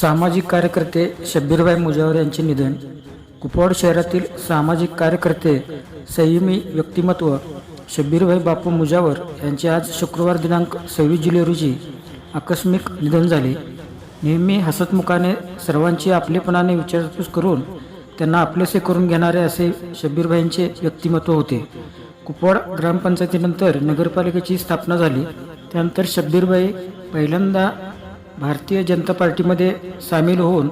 सामाजिक कार्यकर्ते शब्बीरबाई मुजावर यांचे निधन. कुपवाड शहरातील सामाजिक कार्यकर्ते संयमी व्यक्तिमत्व शब्बीरभाई बापू मुजावर यांचे आज शुक्रवार दिनांक सव्वीस जुलै रोजी आकस्मिक निधन झाले. नेहमी हसतमुखाने सर्वांची आपलेपणाने विचारपूस करून त्यांना आपलेसे करून घेणारे असे शब्बीरभाईंचे व्यक्तिमत्व होते. कुपवाड ग्रामपंचायतीनंतर नगरपालिकेची स्थापना झाली. त्यानंतर शब्बीरबाई पहिल्यांदा भारतीय जनता पार्टीमध्ये सामील होऊन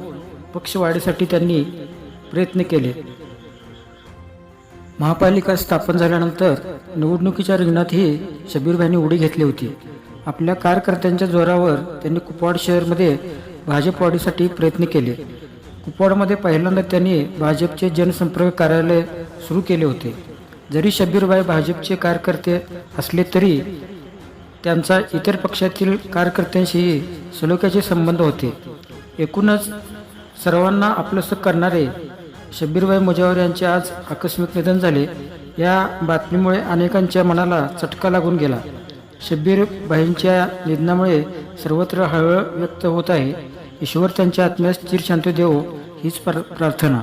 पक्षवाढीसाठी त्यांनी प्रयत्न केले. महापालिका स्थापन झाल्यानंतर निवडणुकीच्या रिंगणातही शबीरभाईंनी उडी घेतली होती. आपल्या कार्यकर्त्यांच्या जोरावर त्यांनी कुपवाड शहरमध्ये भाजपवाढीसाठी प्रयत्न केले. कुपवाडमध्ये पहिल्यांदा त्यांनी भाजपचे जनसंपर्क कार्यालय सुरू केले होते. जरी शबीरबाई भाजपचे कार्यकर्ते असले तरी त्यांचा इतर पक्षातील कार्यकर्त्यांशीही सलोख्याचे संबंध होते. एकूणच सर्वांना आपलंसं करणारे शब्बीरबाई मुजावर यांचे आज आकस्मिक निधन झाले या बातमीमुळे अनेकांच्या मनाला चटका लागून गेला. शब्बीरबाईंच्या निधनामुळे सर्वत्र हळहळ व्यक्त होत आहे. ईश्वर त्यांच्या आत्म्यास चिरशांती देवो हीच प्रार्थना.